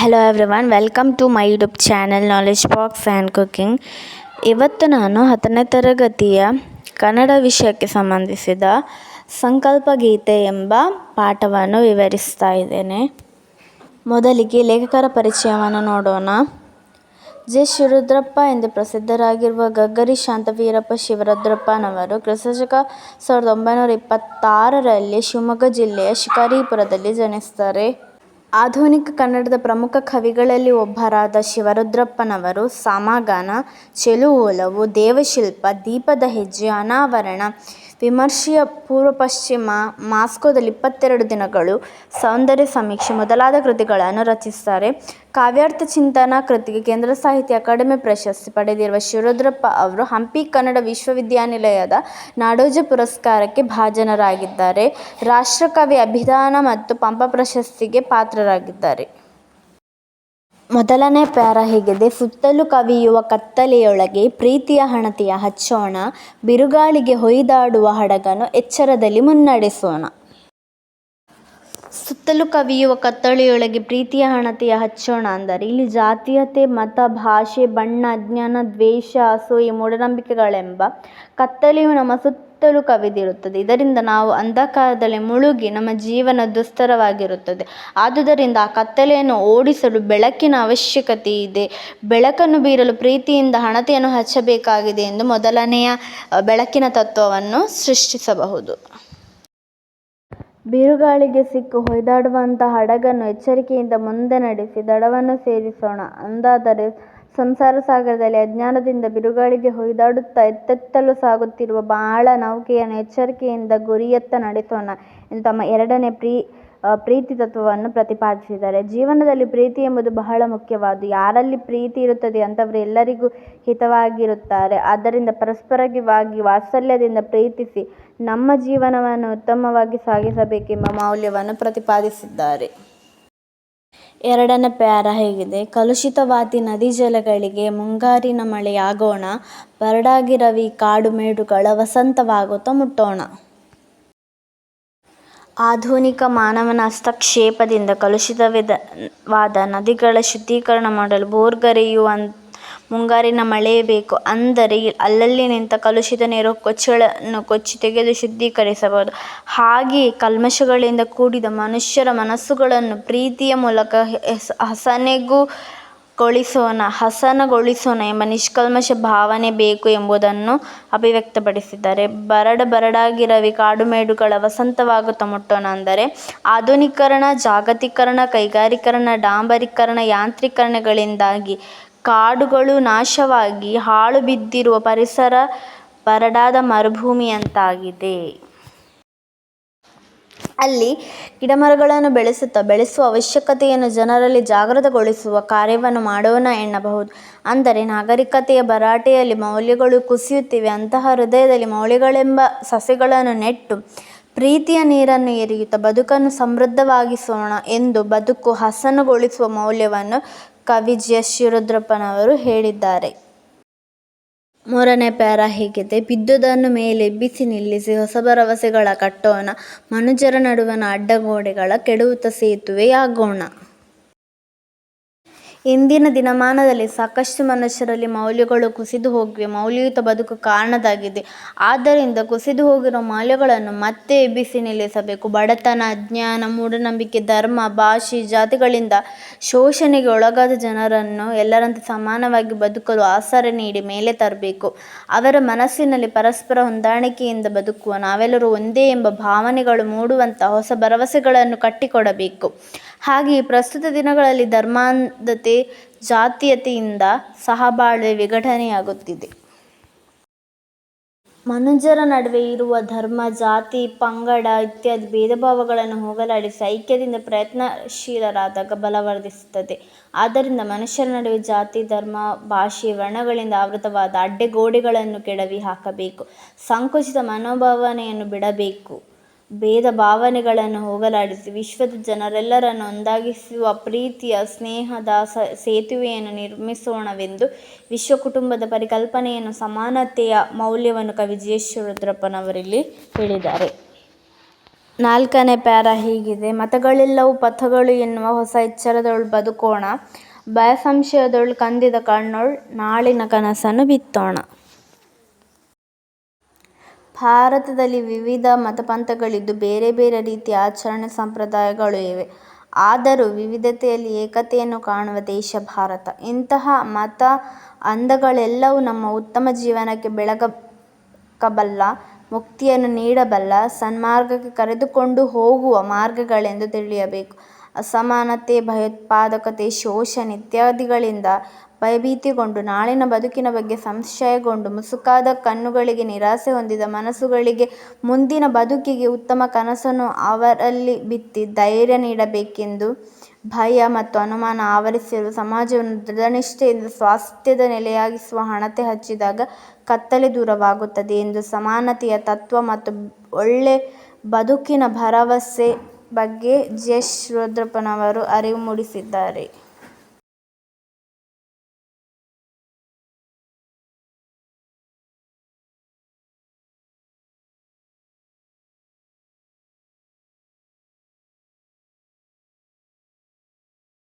Hello everyone welcome to my YouTube channel knowledge box and cooking ಇವತ್ತು ನಾನು ಹತ್ತನೇ ತರಗತಿಯ ಕನ್ನಡ ವಿಷಯಕ್ಕೆ ಸಂಬಂಧಿಸಿದ ಸಂಕಲ್ಪ ಗೀತೆ ಎಂಬ ಪಾಠವನ್ನು ವಿವರಿಸ್ತಾ ಇದ್ದೇನೆ. ಮೊದಲಿಗೆ ಲೇಖಕರ ಪರಿಚಯವನ್ನು ನೋಡೋಣ. ಜೆ. ಶಿರುದ್ರಪ್ಪ ಎಂದು ಪ್ರಸಿದ್ಧರಾಗಿರುವ ಗಗ್ಗರಿ ಶಾಂತವೀರಪ್ಪ ಶಿವರುದ್ರಪ್ಪನವರು ಕ್ರಿಸ್ತಶಕ ಸಾವಿರದ ಒಂಬೈನೂರ ಇಪ್ಪತ್ತಾರರಲ್ಲಿ ಶಿವಮೊಗ್ಗ ಜಿಲ್ಲೆಯ ಶಿಕಾರಿಪುರದಲ್ಲಿ ಜನಿಸ್ತಾರೆ. ಆಧುನಿಕ ಕನ್ನಡದ ಪ್ರಮುಖ ಕವಿಗಳಲ್ಲಿ ಒಬ್ಬರಾದ ಶಿವರುದ್ರಪ್ಪನವರು ಸಮಾಗಾನ ಚೆಲುವೊಲವು ದೇವಶಿಲ್ಪ ದೀಪದ ಹೆಜ್ಜೆ ಅನಾವರಣ ವಿಮರ್ಶೆಯ ಪೂರ್ವ ಪಶ್ಚಿಮ ಮಾಸ್ಕೋದಲ್ಲಿ ಇಪ್ಪತ್ತೆರಡು ದಿನಗಳು ಸೌಂದರ್ಯ ಸಮೀಕ್ಷೆ ಮೊದಲಾದ ಕೃತಿಗಳನ್ನು ರಚಿಸುತ್ತಾರೆ. ಕಾವ್ಯಾರ್ಥ ಚಿಂತನ ಕೃತಿಗೆ ಕೇಂದ್ರ ಸಾಹಿತ್ಯ ಅಕಾಡೆಮಿ ಪ್ರಶಸ್ತಿ ಪಡೆದಿರುವ ಶಿವರುದ್ರಪ್ಪ ಅವರು ಹಂಪಿ ಕನ್ನಡ ವಿಶ್ವವಿದ್ಯಾನಿಲಯದ ನಾಡೋಜ ಪುರಸ್ಕಾರಕ್ಕೆ ಭಾಜನರಾಗಿದ್ದಾರೆ. ರಾಷ್ಟ್ರಕವಿ ಅಭಿದಾನ ಮತ್ತು ಪಂಪ ಪ್ರಶಸ್ತಿಗೆ ಪಾತ್ರರಾಗಿದ್ದಾರೆ. ಮೊದಲನೇ ಪ್ಯಾರ ಹೀಗಿದೆ. ಸುತ್ತಲೂ ಕವಿಯುವ ಕತ್ತಲೆಯೊಳಗೆ ಪ್ರೀತಿಯ ಹಣತೆಯ ಹಚ್ಚೋಣ ಬಿರುಗಾಳಿಗೆ ಹೊಯ್ದಾಡುವ ಹಡಗನ್ನು ಎಚ್ಚರದಲ್ಲಿ ಮುನ್ನಡೆಸೋಣ. ಸುತ್ತಲೂ ಕವಿಯುವ ಕತ್ತಲೆಯೊಳಗೆ ಪ್ರೀತಿಯ ಹಣತೆಯ ಹಚ್ಚೋಣ ಅಂದರೆ ಇಲ್ಲಿ ಜಾತೀಯತೆ, ಮತ, ಭಾಷೆ, ಬಣ್ಣ, ಅಜ್ಞಾನ, ದ್ವೇಷ, ಅಸೂಯೆ, ಮೂಢನಂಬಿಕೆಗಳೆಂಬ ಕತ್ತಲೆಯು ನಮ್ಮ ಸುತ್ತಲೂ ಕವಿದಿರುತ್ತದೆ ಇದರಿಂದ ನಾವು ಅಂಧಕಾರದಲ್ಲಿ ಮುಳುಗಿ ನಮ್ಮ ಜೀವನ ದುಸ್ತರವಾಗಿರುತ್ತದೆ. ಆದುದರಿಂದ ಆ ಕತ್ತಲೆಯನ್ನು ಓಡಿಸಲು ಬೆಳಕಿನ ಅವಶ್ಯಕತೆ ಇದೆ. ಬೆಳಕನ್ನು ಬೀರಲು ಪ್ರೀತಿಯಿಂದ ಹಣತೆಯನ್ನು ಹಚ್ಚಬೇಕಾಗಿದೆ ಎಂದು ಮೊದಲನೆಯ ಬೆಳಕಿನ ತತ್ವವನ್ನು ಸೃಷ್ಟಿಸಬಹುದು. ಬಿರುಗಾಳಿಗೆ ಸಿಕ್ಕು ಹೊಯ್ದಾಡುವಂಥ ಹಡಗನ್ನು ಎಚ್ಚರಿಕೆಯಿಂದ ಮುಂದೆ ನಡೆಸಿ ದಡವನ್ನು ಸೇರಿಸೋಣ. ಅಂದಾದರೆ ಸಂಸಾರ ಸಾಗರದಲ್ಲಿ ಅಜ್ಞಾನದಿಂದ ಬಿರುಗಾಳಿಗೆ ಹೊಯ್ದಾಡುತ್ತಾ ಎತ್ತೆತ್ತಲು ಸಾಗುತ್ತಿರುವ ಬಾಳ ನೌಕೆಯನ್ನು ಎಚ್ಚರಿಕೆಯಿಂದ ಗುರಿಯತ್ತ ನಡೆಸೋಣ ಎಂದು ತಮ್ಮ ಎರಡನೇ ಪ್ರೀ ಪ್ರೀತಿ ತತ್ವವನ್ನು ಪ್ರತಿಪಾದಿಸಿದ್ದಾರೆ. ಜೀವನದಲ್ಲಿ ಪ್ರೀತಿ ಎಂಬುದು ಬಹಳ ಮುಖ್ಯವಾದ್ದು. ಯಾರಲ್ಲಿ ಪ್ರೀತಿ ಇರುತ್ತದೆ ಅಂತವರೆಲ್ಲರಿಗೂ ಎಲ್ಲರಿಗೂ ಹಿತವಾಗಿರುತ್ತಾರೆ. ಆದ್ದರಿಂದ ಪರಸ್ಪರವಾಗಿ ವಾತ್ಸಲ್ಯದಿಂದ ಪ್ರೀತಿಸಿ ನಮ್ಮ ಜೀವನವನ್ನು ಉತ್ತಮವಾಗಿ ಸಾಗಿಸಬೇಕೆಂಬ ಮೌಲ್ಯವನ್ನು ಪ್ರತಿಪಾದಿಸಿದ್ದಾರೆ. ಎರಡನೇ ಪ್ಯಾರ ಹೇಗಿದೆ. ಕಲುಷಿತವಾದಿ ನದಿ ಜಲಗಳಿಗೆ ಮುಂಗಾರಿನ ಮಳೆಯಾಗೋಣ. ಬರಡಾಗಿ ರವಿ ಕಾಡು ಮೇಡುಗಳ ವಸಂತವಾಗುತ್ತಾ ಮುಟ್ಟೋಣ. ಆಧುನಿಕ ಮಾನವನ ಹಸ್ತಕ್ಷೇಪದಿಂದ ಕಲುಷಿತವಾದ ನದಿಗಳ ಶುದ್ಧೀಕರಣ ಮಾಡಲು ಬೋರ್ಗರೆಯುವ ಮುಂಗಾರಿನ ಮಳೆಯೇ ಬೇಕು ಅಂದರೆ ಅಲ್ಲಲ್ಲಿ ನಿಂತ ಕಲುಷಿತ ನೀರು ಕೊಚ್ಚಳನ್ನು ಕೊಚ್ಚಿ ತೆಗೆದು ಶುದ್ಧೀಕರಿಸಬಹುದು. ಹಾಗೆಯೇ ಕಲ್ಮಶಗಳಿಂದ ಕೂಡಿದ ಮನುಷ್ಯರ ಮನಸ್ಸುಗಳನ್ನು ಪ್ರೀತಿಯ ಮೂಲಕ ಹಸನೆಗೊಳಿಸೋಣ ಹಸನಗೊಳಿಸೋಣ ಎಂಬ ನಿಷ್ಕಲ್ಮಶ ಭಾವನೆ ಬೇಕು ಎಂಬುದನ್ನು ಅಭಿವ್ಯಕ್ತಪಡಿಸಿದ್ದಾರೆ. ಬರಡ ಬರಡಾಗಿ ರವಿ ಕಾಡುಮೇಡುಗಳ ವಸಂತವಾಗುತ್ತ ಮುಟ್ಟೋಣ ಅಂದರೆ ಆಧುನೀಕರಣ, ಜಾಗತೀಕರಣ, ಕೈಗಾರೀಕರಣ, ಡಾಂಬರೀಕರಣ, ಯಾಂತ್ರೀಕರಣಗಳಿಂದಾಗಿ ಕಾಡುಗಳು ನಾಶವಾಗಿ ಹಾಳು ಬಿದ್ದಿರುವ ಪರಿಸರ ಬರಡಾದ ಮರುಭೂಮಿಯಂತಾಗಿದೆ. ಅಲ್ಲಿ ಗಿಡಮರಗಳನ್ನು ಬೆಳೆಸುತ್ತಾ ಬೆಳೆಸುವ ಅವಶ್ಯಕತೆಯನ್ನು ಜನರಲ್ಲಿ ಜಾಗೃತಗೊಳಿಸುವ ಕಾರ್ಯವನ್ನು ಮಾಡೋಣ ಎನ್ನಬಹುದು. ಅಂದರೆ ನಾಗರಿಕತೆಯ ಭರಾಟೆಯಲ್ಲಿ ಮೌಲ್ಯಗಳು ಕುಸಿಯುತ್ತಿವೆ. ಅಂತಹ ಹೃದಯದಲ್ಲಿ ಮೌಲ್ಯಗಳೆಂಬ ಸಸಿಗಳನ್ನು ನೆಟ್ಟು ಪ್ರೀತಿಯ ನೀರನ್ನು ಎರೆಯುತ್ತಾ ಬದುಕನ್ನು ಸಮೃದ್ಧವಾಗಿಸೋಣ ಎಂದು ಬದುಕು ಹಸನುಗೊಳಿಸುವ ಮೌಲ್ಯವನ್ನು ಕವಿ ಜಿ ಎಸ್ ಶಿವರುದ್ರಪ್ಪನವರು ಹೇಳಿದ್ದಾರೆ. ಮೂರನೇ ಪ್ಯಾರ ಹೀಗಿದೆ. ಬಿದ್ದುದನ್ನು ಮೇಲೆಬ್ಬಿಸಿ ನಿಲ್ಲಿಸಿ ಹೊಸ ಭರವಸೆಗಳ ಕಟ್ಟೋಣ. ಮನುಜರ ನಡುವಣ ಅಡ್ಡಗೋಡೆಗಳ ಕೆಡವುತ್ತ ಸೇತುವೆಯಾಗೋಣ. ಇಂದಿನ ದಿನಮಾನದಲ್ಲಿ ಸಾಕಷ್ಟು ಮನುಷ್ಯರಲ್ಲಿ ಮೌಲ್ಯಗಳು ಕುಸಿದು ಹೋಗಿವೆ. ಮೌಲ್ಯಯುತ ಬದುಕು ಕಾರಣದಾಗಿದೆ. ಆದ್ದರಿಂದ ಕುಸಿದು ಹೋಗಿರುವ ಮೌಲ್ಯಗಳನ್ನು ಮತ್ತೆ ಎಬ್ಬಿಸಿ ನಿಲ್ಲಿಸಬೇಕು. ಬಡತನ, ಅಜ್ಞಾನ, ಮೂಢನಂಬಿಕೆ, ಧರ್ಮ, ಭಾಷೆ, ಜಾತಿಗಳಿಂದ ಶೋಷಣೆಗೆ ಒಳಗಾದ ಜನರನ್ನು ಎಲ್ಲರಂತೆ ಸಮಾನವಾಗಿ ಬದುಕಲು ಆಸರೆ ನೀಡಿ ಮೇಲೆ ತರಬೇಕು. ಅವರ ಮನಸ್ಸಿನಲ್ಲಿ ಪರಸ್ಪರ ಹೊಂದಾಣಿಕೆಯಿಂದ ಬದುಕುವ ನಾವೆಲ್ಲರೂ ಒಂದೇ ಎಂಬ ಭಾವನೆಗಳು ಮೂಡುವಂಥ ಹೊಸ ಭರವಸೆಗಳನ್ನು ಕಟ್ಟಿಕೊಡಬೇಕು. ಹಾಗೆಯೇ ಪ್ರಸ್ತುತ ದಿನಗಳಲ್ಲಿ ಧರ್ಮಾಂಧತೆ ಜಾತೀಯತೆಯಿಂದ ಸಹಬಾಳ್ವೆ ವಿಘಟನೆಯಾಗುತ್ತಿದೆ. ಮನುಜರ ನಡುವೆ ಇರುವ ಧರ್ಮ, ಜಾತಿ, ಪಂಗಡ ಇತ್ಯಾದಿ ಭೇದಭಾವಗಳನ್ನು ಹೋಗಲಾಡಿಸಿ ಐಕ್ಯದಿಂದ ಪ್ರಯತ್ನಶೀಲರಾದಾಗ ಬಲವರ್ಧಿಸುತ್ತದೆ ಆದ್ದರಿಂದ ಮನುಷ್ಯರ ನಡುವೆ ಜಾತಿ, ಧರ್ಮ, ಭಾಷೆ, ವರ್ಣಗಳಿಂದ ಆವೃತವಾದ ಅಡ್ಡೆಗೋಡೆಗಳನ್ನು ಕೆಡವಿ ಹಾಕಬೇಕು. ಸಂಕುಚಿತ ಮನೋಭಾವನೆಯನ್ನು ಬಿಡಬೇಕು. ಭೇದ ಭಾವನೆಗಳನ್ನು ಹೋಗಲಾಡಿಸಿ ವಿಶ್ವದ ಜನರೆಲ್ಲರನ್ನು ಒಂದಾಗಿಸುವ ಪ್ರೀತಿಯ, ಸ್ನೇಹದ ಸೇತುವೆಯನ್ನು ನಿರ್ಮಿಸೋಣವೆಂದು ವಿಶ್ವ ಕುಟುಂಬದ ಪರಿಕಲ್ಪನೆಯನ್ನು ಸಮಾನತೆಯ ಮೌಲ್ಯವನ್ನು ಕವಿ ಜಿ ಹೇಳಿದ್ದಾರೆ. ನಾಲ್ಕನೇ ಪ್ಯಾರ ಹೀಗಿದೆ. ಮತಗಳೆಲ್ಲವೂ ಪಥಗಳು ಎನ್ನುವ ಹೊಸ ಎಚ್ಚರದೊಳ್ ಬದುಕೋಣ. ಬಯಸಂಶಯದೊಳ್ ಕಂದಿದ ಕಣ್ಣೊಳ್ ನಾಳಿನ ಕನಸನ್ನು ಬಿತ್ತೋಣ. ಭಾರತದಲ್ಲಿ ವಿವಿಧ ಮತಪಂಥಗಳಿದ್ದು ಬೇರೆ ಬೇರೆ ರೀತಿಯ ಆಚರಣೆ ಸಂಪ್ರದಾಯಗಳು ಇವೆ. ಆದರೂ ವಿವಿಧತೆಯಲ್ಲಿ ಏಕತೆಯನ್ನು ಕಾಣುವ ದೇಶ ಭಾರತ. ಇಂತಹ ಮತ ಅಂಧಗಳೆಲ್ಲವೂ ನಮ್ಮ ಉತ್ತಮ ಜೀವನಕ್ಕೆ ಬೆಳಗಬಲ್ಲ, ಮುಕ್ತಿಯನ್ನು ನೀಡಬಲ್ಲ, ಸನ್ಮಾರ್ಗಕ್ಕೆ ಕರೆದುಕೊಂಡು ಹೋಗುವ ಮಾರ್ಗಗಳೆಂದು ತಿಳಿಯಬೇಕು. ಅಸಮಾನತೆ, ಭಯೋತ್ಪಾದಕತೆ, ಶೋಷಣೆ ಇತ್ಯಾದಿಗಳಿಂದ ಭಯಭೀತಿಗೊಂಡು ನಾಳಿನ ಬದುಕಿನ ಬಗ್ಗೆ ಸಂಶಯಗೊಂಡು ಮುಸುಕಾದ ಕಣ್ಣುಗಳಿಗೆ ನಿರಾಸೆ ಹೊಂದಿದ ಮನಸ್ಸುಗಳಿಗೆ ಮುಂದಿನ ಬದುಕಿಗೆ ಉತ್ತಮ ಕನಸನ್ನು ಅವರಲ್ಲಿ ಬಿತ್ತಿ ಧೈರ್ಯ ನೀಡಬೇಕೆಂದು ಭಯ ಮತ್ತು ಅನುಮಾನ ಆವರಿಸಿರುವ ಸಮಾಜವನ್ನು ದೃಢನಿಷ್ಠೆಯಿಂದ ಸ್ವಾಸ್ಥ್ಯದ ನೆಲೆಯಾಗಿಸುವ ಹಣತೆ ಹಚ್ಚಿದಾಗ ಕತ್ತಲೆ ದೂರವಾಗುತ್ತದೆ ಎಂದು ಸಮಾನತೆಯ ತತ್ವ ಮತ್ತು ಒಳ್ಳೆ ಬದುಕಿನ ಭರವಸೆ ಬಗ್ಗೆ ಜಯಶ್. ರುದ್ರಪ್ಪನವರು ಅರಿವು ಮೂಡಿಸಿದ್ದಾರೆ.